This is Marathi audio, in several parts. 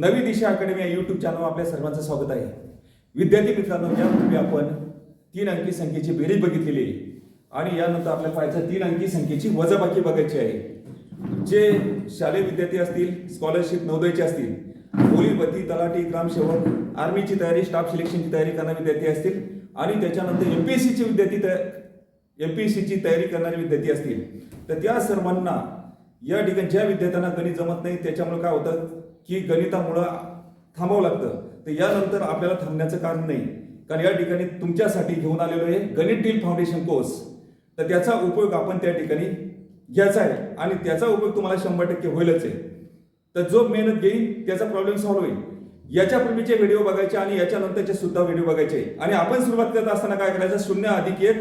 नवी दिशा अकॅडमी या यूट्यूब चॅनल आपल्या सर्वांचं स्वागत आहे. विद्यार्थी मित्रांनो यापूर्वी आपण तीन अंकी संख्येची बेरीज बघितलेली आहे आणि यानंतर आपल्या पाहायचं तीन अंकी संख्येची वजाबाकी बघायची आहे. जे शालेय विद्यार्थी असतील स्कॉलरशिप नवोदयचे असतील पोलीस तलाठी ग्रामसेवक आर्मीची तयारी स्टाफ सिलेक्शनची तयारी करणारे विद्यार्थी असतील आणि त्याच्यानंतर एम पी एस सीचे विद्यार्थी तया- सीची तयारी करणारे विद्यार्थी असतील. तर त्या सर्वांना या ठिकाणी ज्या विद्यार्थ्यांना गणित जमत नाही त्याच्यामुळे काय होतं? की गणितामुळं थांबावं लागतं. तर यानंतर आपल्याला थांबण्याचं कारण नाही. कारण या ठिकाणी तुमच्यासाठी घेऊन आलेलो आहे गणित डील फाउंडेशन कोर्स. तर त्याचा उपयोग आपण त्या ठिकाणी घ्यायचा आहे. आणि त्याचा उपयोग तुम्हाला शंभर टक्के होईलच आहे. तर जो मेहनत घेईल त्याचा प्रॉब्लेम सॉल्व्ह होईल. याच्या पूर्वीचे व्हिडिओ बघायचे आणि याच्यानंतरचे सुद्धा व्हिडिओ बघायचे. आणि आपण सुरुवात करत असताना काय करायचं? शून्य अधिक एक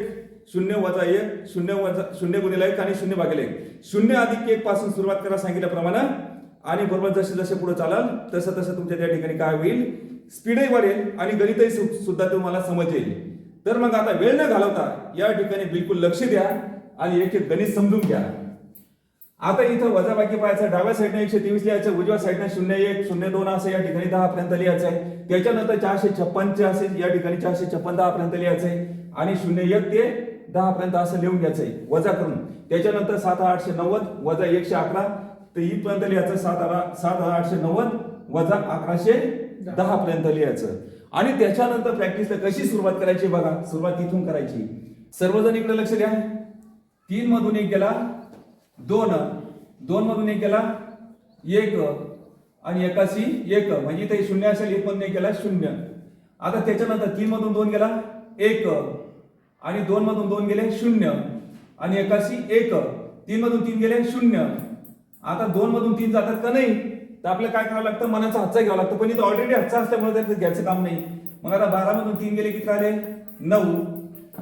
शून्य वजा एक शून्य वजा शून्य गुणिले एक आणि शून्य भागिले एक. शून्य अधिक एक पासून सुरुवात करा सांगितल्याप्रमाणे आणि बरोबर जसे जसे पुढे चालाल तसं तसं तुमच्या त्या ठिकाणी काय होईल? स्पीडही वाढेल आणि गणितही सु- सुद्धा तुम्हाला समजेल. तर मग आता वेळ न घालवता या ठिकाणी बिलकुल लक्ष द्या आणि एक एक गणित समजून घ्या. आता इथं वजाबाकी पाहायचं डाव्या साईडने एकशे तेवीस लिहायचं उजव्या साईडने शून्य एक शून्य दोन असं या ठिकाणी दहा पर्यंत लिहायचं आहे. त्याच्यानंतर चारशे छप्पनचे असेल या ठिकाणी चारशे छप्पन दहा पर्यंत लिहायचं आहे. आणि शून्य एक ते दहा पर्यंत असं लिहून घ्यायचं आहे. वजा करून. त्याच्यानंतर सात आठशे नव्वद वजा एकशे अकरा तर इथपर्यंत लिहायचं सात आरा सात हजार आठशे नव्वद वजा अकराशे दहा. पर्यंत लिहायचं. आणि त्याच्यानंतर प्रॅक्टिसला कशी सुरुवात करायची बघा? सुरुवात इथून करायची. सर्वजण इकडे लक्ष द्या. तीन मधून एक गेला दोन. दोन मधून एक गेला एक. आणि एकाशी एक. म्हणजे इथे शून्य असेल एक मधून एक गेला शून्य. आता त्याच्यानंतर तीन मधून दोन गेला एक. आणि दोन मधून दोन गेले शून्य. आणि एकाशी एक. तीन मधून तीन गेले शून्य. आता दोन मधून तीन जातात का नाही तर आपल्याला काय करावं लागतं? मनाचा हातचा घ्यावा लागतो. पण इथं ऑलरेडी हातचा असल्यामुळे त्याचं घ्यायचं काम नाही. मग आता बारा मधून तीन गेले किती आले नऊ.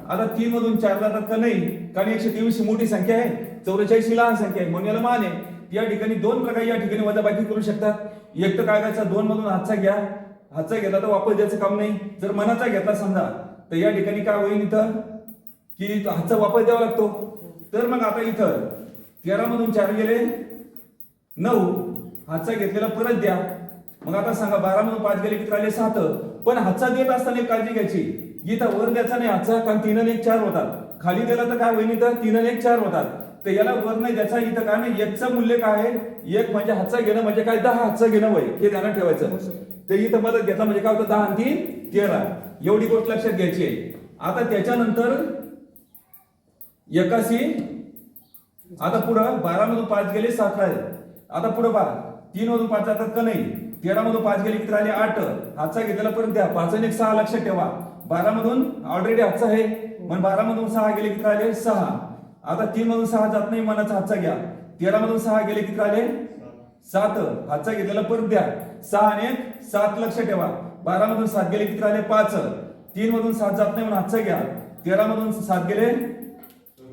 आता तीन मधून चार जातात का नाही? कारण एकशे तेवीस मोठी संख्या आहे. चौवेचाळीस ही लहान संख्या आहे. म्हणून याला मान आहे. या ठिकाणी दोन प्रकारे या ठिकाणी वजाबाकी करू शकतात एक तर काय करायचा? दोन मधून हातचा घ्या. हातचा घेतला तर वापस द्यायचं काम नाही. जर मनाचा घेतला समजा तर या ठिकाणी काय होईल इथं? की हातचा वापस द्यावा लागतो. तर मग आता इथं तेरा मधून चार गेले. नऊ हातचा घेतलेला परत द्या. मग आता सांगा बारा मधून पाच गेले किती राहिले? सात. पण हातचा देत असताना एक काळजी घ्यायची. इथं वर द्यायचा नाही हातचा कारण तीन आणि एक चार होतात. खाली दिला तर काय होईल इथं? तीन आणि एक चार होतात. तर याला वर नाही द्यायचा इथं काय नाही? एकचं मूल्य काय आहे? एक म्हणजे हातचा घेणं म्हणजे काय? दहा. हातचा घेणं वय. हे ध्यानात ठेवायचं. तर इथं मदत घेतला म्हणजे काय होतं? दहा आणि तीन तेरा. एवढी गोष्ट लक्षात घ्यायची आहे. आता त्याच्यानंतर एकाशी आता पुढं बारा मधून पाच गेले सात राहिले. आता पुढं पहा तीन मधून पाच जातात का नाही? तेरा मधून पाच गेले किती राहिले आठ. हातचा घेतला परत द्या. पाच आणि एक सहा लक्षात ठेवा. बारा मधून ऑलरेडी हातचा आहे. मग बारा मधून सहा गेले किती राहिले सहा. आता तीन मधून सहा जात नाही मनाचा हातचा घ्या. तेरा मधून सहा गेले किती राहिले सात. हातचा घेतलेला परत द्या. सहा आणि सात लक्ष ठेवा. बारा मधून सात गेले किती राहिले पाच. तीन मधून सात जात नाही म्हणून हातचा घ्या. तेरा मधून सात गेले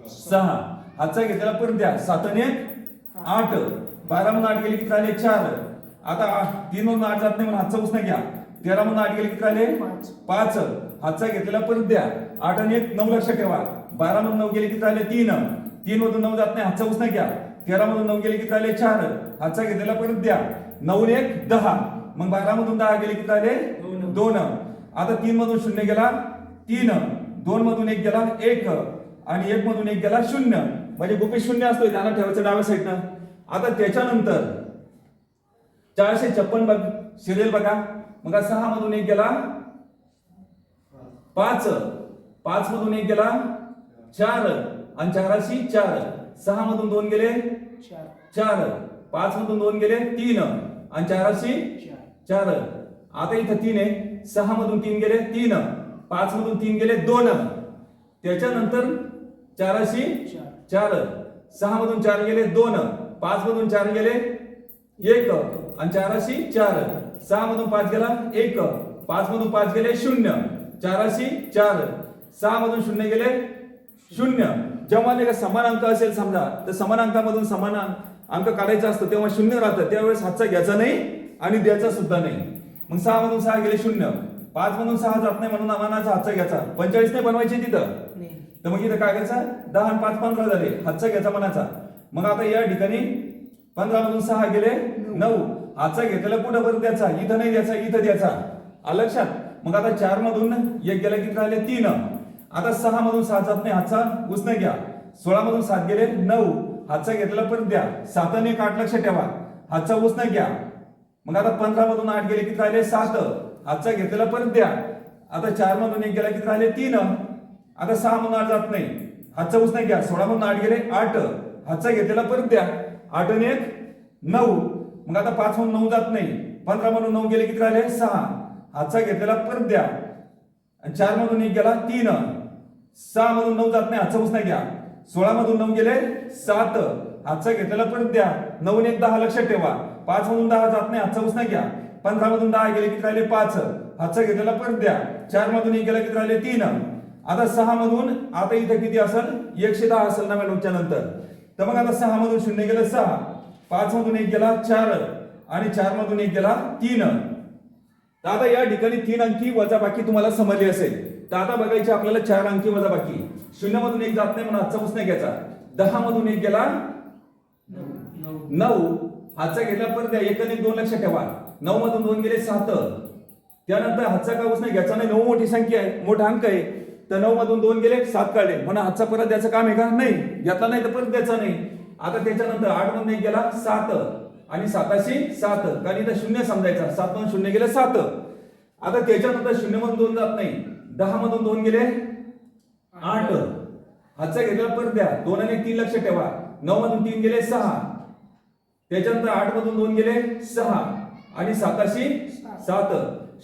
सहा. हातचा घेतलेला परत द्या. सात आणि आठ. बारा मधून आठ गेले किती राहिले चार. आता तीन मधून आठ जात नाही म्हणून हातचा उसना घ्या. तेरा मधून आठ गेले किती राहिले पाच. हातचा घेतलेला परत द्या. आठ आणि एक नऊ लक्षात ठेवा. बारा मधून नऊ गेले किती राहिले तीन. तीन मधून नऊ जात नाही हातचा उसना घ्या. तेरा मधून नऊ गेले किती राहिले चार. हातचा घेतलेला परत द्या. नऊ एक दहा. मग बारा मधून दहा गेले किती राहिले दोन. आता तीन मधून शून्य गेला तीन. दोन मधून एक गेला एक. आणि एक मधून एक गेला शून्य. म्हणजे गुपित शून्य असतो ध्यानात ठेवायचं डाव्या साईडनं आता त्याच्यानंतर चारशे छप्पन बघ सिरियल बघा. मग सहा मधून एक गेला. पाच. पाच मधून एक गेला. चार. आणि चाराशी चार. सहा मधून दोन गेले. चार. पाच मधून दोन गेले. तीन. आणि चाराशी चार. आता इथं तीन आहे. सहा मधून तीन गेले. तीन. पाच मधून तीन गेले. दोन. त्याच्यानंतर चाराशी चार. सहा मधून चार गेले. दोन. पाच मधून चार गेले एक आणि चाराशी चार. सहा मधून पाच गेला एक. पाच मधून पाच गेले शून्य. चाराशी चार. सहा मधून शून्य गेले शून्य. जेव्हा समान अंक असेल समजा तर समान अंकामधून समान अंक काढायचा असतो तेव्हा शून्य राहतं. त्यावेळेस हातचा घ्यायचा नाही आणि द्यायचा सुद्धा नाही. मग सहा मधून सहा गेले शून्य. पाच मधून सहा जात नाही म्हणून अमानाचा हातचा घ्यायचा. पंचेचाळीस नाही बनवायची तिथं. तर मग इथं काय करायचं दहा आणि पाच पंधरा झाले. हातचा घ्यायचा मनाचा मग आता या ठिकाणी पंधरा मधून सहा गेले नऊ. हातचा घेतलेला कुठं परत द्यायचा? इथं नाही द्यायचा इथं द्यायचा. आलं लक्षात? मग आता चार मधून एक गेला किती राहिले तीन. आता सहा मधून सात जात नाही हातचा उसने घ्या. सोळा मधून सात गेले नऊ. हातचा घेतलेला परत द्या. साताने एक आठ लक्ष ठेवा. हातचा उसने घ्या. मग आता पंधरा मधून आठ गेले किती राहिले सात. हातचा घेतलेला परत द्या. आता चार मधून एक गेला किती राहिले तीन. आता सहा मधून आठ जात नाही. हातचा उसने घ्या. सोळा मधून आठ गेले आठ. हातचा घेतलेला परत द्या. आठ आणि एक नऊ. मग आता पाच म्हणून नऊ जात नाही. पंधरा म्हणून नऊ गेले किती राहिले? सहा. हातचा घेतलेला परत द्या. आणि चार मधून एक गेला तीन. सहा मधून नऊ जात नाही हातचा नाही घ्या. सोळा मधून नऊ गेले सात. हातचा घेतलेला परत द्या. नऊ एक दहा लक्षात ठेवा. पाच मधून दहा जात नाही हातचा नाही घ्या. पंधरा मधून दहा गेले किती राहिले? पाच. हातचा घेतलेला परत द्या. चार मधून एक गेला किती राहिले? तीन. आता सहा मधून आता इथे किती असेल? एकशे दहा असेल ना मॅडमच्या नंतर. तर मग आता सहा मधून शून्य गेलं सहा पाच मधून एक गेला चार आणि चार मधून एक गेला तीन. तर आता या ठिकाणी तीन अंकी वजाबाकी तुम्हाला समजली असेल. तर आता बघायची आपल्याला चार अंकी वजाबाकी शून्य मधून एक जात नाही म्हणून हातचा नाही घ्यायचा. दहा मधून एक गेला नऊ. हातचा घेतला परत द्या. एक आणि दोन लक्षात ठेवा. नऊ मधून दोन गेले सात. त्यानंतर हातचा का नाही घ्यायचा नाही? नऊ मोठी संख्या आहे. मोठा अंक आहे. तर नऊ मधून दोन गेले सात काढले. म्हणून हातचा परत द्यायचं काम आहे का? नाही. घेतला नाही तर परत द्यायचा नाही. आता त्याच्यानंतर आठ मधून एक गेला सात. आणि साताशी सात. कारण इथं शून्य समजायचा. सात मधून शून्य गेले सात. आता त्याच्यानंतर शून्य मधून दोन जात नाही. दहा मधून दोन गेले आठ. हातचा घेतला परत द्या. दोन आणि तीन लक्ष ठेवा. नऊ मधून तीन गेले सहा. त्याच्यानंतर आठ मधून दोन गेले सहा. आणि साताशी सात.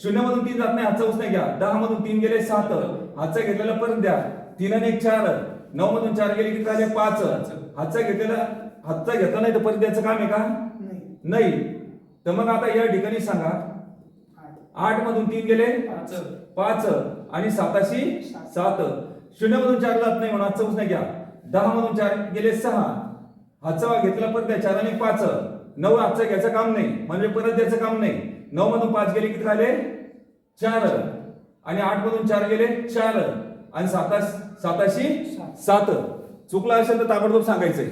शून्य मधून तीन जात नाही हातचा नाही घ्या. दहा मधून तीन गेले सात. हातचा घेतलेला परत द्या. तीन आणि एक चार. नऊ मधून चार गेले किती झाले पाच. हातचा घेतलेला हातचा घेतला नाही तर परत द्यायचं काम आहे का? नाही. तर मग आता या ठिकाणी सांगा. आठ मधून तीन गेले. पाच. आणि साताशी सात. शून्य मधून चार जात नाही म्हणून हातचा उसने घ्या. दहा मधून चार गेले सहा. हातचा घेतला परत द्या. चार आणि पाच. नऊ हातचा घ्यायचं काम नाही. म्हणजे परत द्यायचं काम नाही. नऊ मधून पाच गेले किती राहिले चार. आणि आठ मधून चार गेले चार आणि साताश साताशी सात. चुकला असेल तर ताबडतोब सांगायचंय.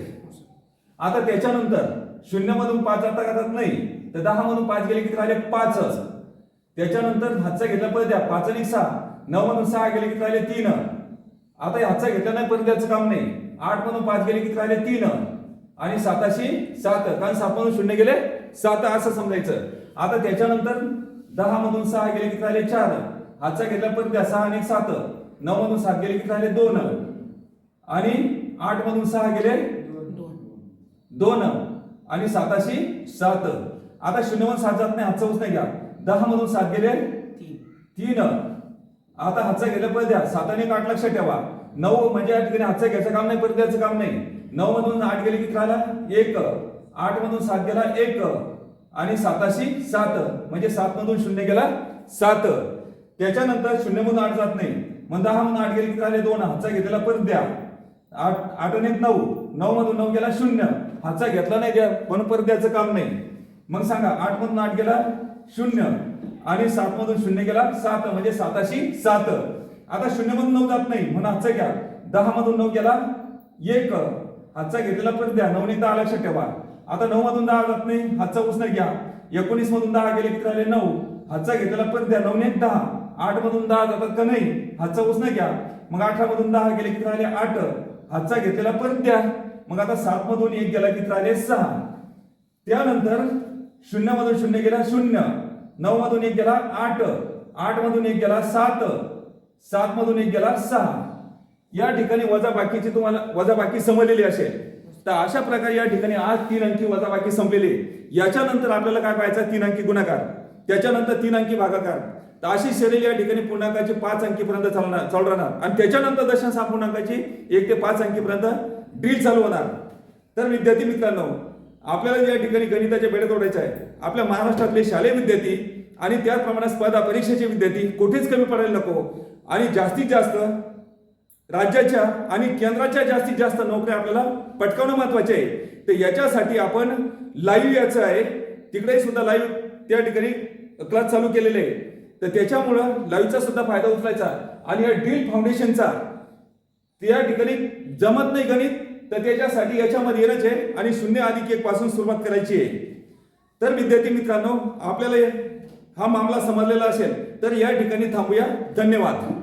आता त्याच्यानंतर शून्य मधून पाच आता करतात नाही तर दहा मधून पाच गेले किती राहिले पाच. त्याच्यानंतर हातचा घेतला परत द्या पाच आणि सहा. नऊ मधून सहा गेले किती राहिले तीन. आता हातचा घेतला नाही परत द्यायचं काम नाही. आठ मधून पाच गेले किती राहिले तीन. आणि साताशी सात कारण सात मधून शून्य गेले सात असं समजायचं. आता त्याच्यानंतर दहा मधून सहा गेले किती राहिले चार. हातचा घेतला द्या सहा आणि सात. नऊ मधून सात गेले किती राहिले दोन. आणि आठ मधून सहा गेले? दोन. आणि साताशी सात. आता शून्य मधून सात जात नाही हातचा उच नाही घ्या. दहा मधून सात गेले? तीन. आता हातचा गेला परत द्या. सात आणि आठ लक्षात ठेवा. नऊ म्हणजे या ठिकाणी हातचा घ्यायचं काम नाही परत द्यायचं काम नाही. नऊ मधून आठ गेले किती राहिला? एक. आठ मधून सात गेला एक. आणि साताशी सात. म्हणजे सात मधून शून्य गेला सात. त्याच्यानंतर शून्य मधून आठ जात नाही. मग दहा मधून आठ गेले किती दोन हातचा घेतलेला परत द्या. आठ आठ आणि एक नऊ. नऊ मधून नऊ गेला शून्य. हातचा घेतला नाही द्या पण परत द्यायचं काम नाही. मग सांगा आठ मधून आठ गेला शून्य आणि सात मधून शून्य गेला सात म्हणजे साताशी सात. आता शून्य मधून नऊ जात नाही म्हणून हातचा घ्या. दहा मधून नऊ गेला एक. हातचा घेतलेला परत द्या. नऊ आणि दहा लक्षात ठेवा. आता नऊ मधून दहा जात नाही हातचा उसने घ्या. एकोणीस मधून दहा गेले किती झाले नऊ. हातचा घेतलेला परत द्या. नऊ आणि एक दहा. आठ मधून दहा जातात का नाही हातचा उसने घ्या. मग अठरा मधून दहा गेले किती राहिले आठ. हातचा घेतलेला परत द्या. मग आता सात मधून एक गेला किती राहिले सहा. त्यानंतर शून्य मधून शून्य गेला शून्य. नऊ मधून एक गेला आठ. आठ मधून एक गेला सात. सात मधून एक गेला सहा. या ठिकाणी वजा बाकीची तुम्हाला वजा बाकी समजलेली असेल. तर अशा प्रकारे या ठिकाणी आज तीन अंकी वजा बाकी संपलेली. याच्यानंतर आपल्याला काय पाहायचं? तीन अंकी गुणाकार. त्याच्यानंतर तीन अंकी भागाकार. तर अशी शरीर या ठिकाणी पूर्णांकाची पाच अंकीपर्यंत चालणार चालू राहणार आणि त्याच्यानंतर दशांश हा पूर्णांकाची एक ते पाच अंकीपर्यंत ड्रील चालू होणार. तर विद्यार्थी मित्रांनो आपल्याला या ठिकाणी गणिताच्या बेड्यात ओढायचं आहे आपल्या महाराष्ट्रातले शालेय विद्यार्थी आणि त्याचप्रमाणे स्पर्धा परीक्षेचे विद्यार्थी कुठेच कमी पडायला नको. आणि जास्तीत जास्त राज्याच्या आणि केंद्राच्या जास्तीत जास्त नोकऱ्या आपल्याला पटकावणं महत्त्वाचे आहे. तर याच्यासाठी आपण लाईव्ह याचं आहे. तिकडे सुद्धा लाईव्ह त्या ठिकाणी क्लास चालू केलेले आहे. तर त्याच्यामुळं लाईव्हचा सुद्धा फायदा उचलायचा आणि या डील फाउंडेशनचा त्या ठिकाणी जमत नाही गणित तर त्याच्यासाठी याच्यामध्ये येणंच आहे आणि शून्य अधिक एक पासून सुरुवात करायची आहे. तर विद्यार्थी मित्रांनो आपल्याला हा मामला समजलेला असेल तर या ठिकाणी थांबूया. धन्यवाद.